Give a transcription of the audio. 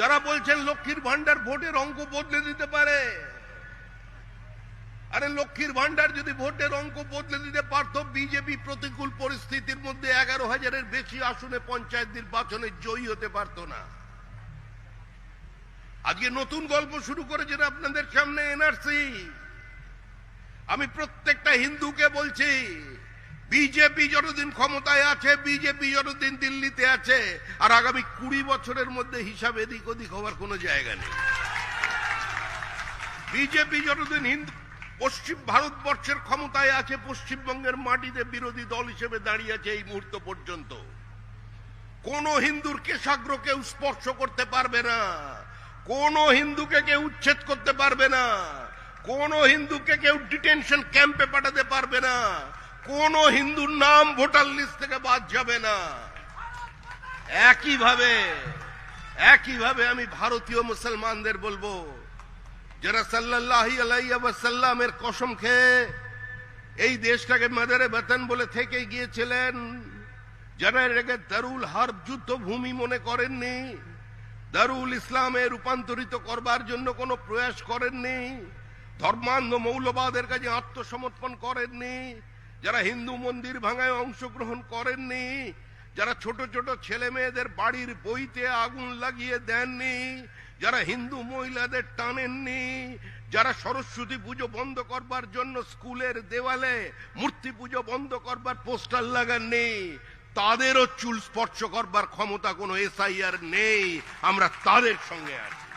যারা বলছেন লক্ষ্মীর ভান্ডার ভোটের অঙ্ক বদলে দিতে পারে, আরে লক্ষ্মীর ভান্ডার যদি ভোটের অঙ্ক বদলে দিতে পারত, বিজেপি প্রতিকূল পরিস্থিতির মধ্যে এগারো হাজারের বেশি আসনে পঞ্চায়েত নির্বাচনে জয়ী হতে পারত না। আজকে নতুন গল্প শুরু করেছেন আপনাদের সামনে এনআরসি। আমি প্রত্যেকটা হিন্দুকে বলছি বিজেপি যতদিন ক্ষমতায় আছে বিজেপি যতদিন দিল্লিতে আছে, আর আগামী কুড়ি বছরের মধ্যে হিসাব এদিক ওদিক হওয়ার কোনো জায়গা নেই। বিজেপি যতদিন হিন্দু, পশ্চিম ভারতবর্ষের ক্ষমতায় আছে, পশ্চিমবঙ্গের মাটিতে বিরোধী দল হিসেবে দাঁড়িয়ে আছে এই মুহূর্ত পর্যন্ত। কোন হিন্দুর কেশাগ্র কেউ স্পর্শ করতে পারবে না। কোন হিন্দুকে কেউ উচ্ছেদ করতে পারবে না। কোন হিন্দুকে কেউ ডিটেনশন ক্যাম্পে পাঠাতে পারবে না। কোন হিন্দুর নাম ভোটার লিস্ট থেকে বাদ যাবে না। একইভাবে একইভাবে আমি ভারতীয় মুসলমানদের বলব, যারা সাল্লাল্লাহি আলাইহি ওয়াসাল্লামের কসম খেয়ে এই দেশটাকে মাদারে বেতন বলে থেকে গিয়েছিলেন, যারা এটাকে দারুল হার্ব যুদ্ধ ভূমি মনে করেননি, দারুল ইসলামে রূপান্তরিত করবার জন্য কোনো প্রয়াস করেননি, ধর্মান্ধ মৌলবাদের কাছে আত্মসমর্পণ করেননি যারা হিন্দু মন্দির ভাঙায় অংশগ্রহণ করেননি, যারা ছোট ছোট ছেলে মেয়েদের বাড়ির বইতে আগুন লাগিয়ে দেননি, যারা হিন্দু মহিলাদের টানেননি, যারা সরস্বতী পুজো বন্ধ করবার জন্য স্কুলের দেওয়ালে মূর্তি পুজো বন্ধ করবার পোস্টার লাগাননি, তাদেরও চুল স্পর্শ করবার ক্ষমতা কোনো এসআইআর নেই, আমরা তাদের সঙ্গে আছি।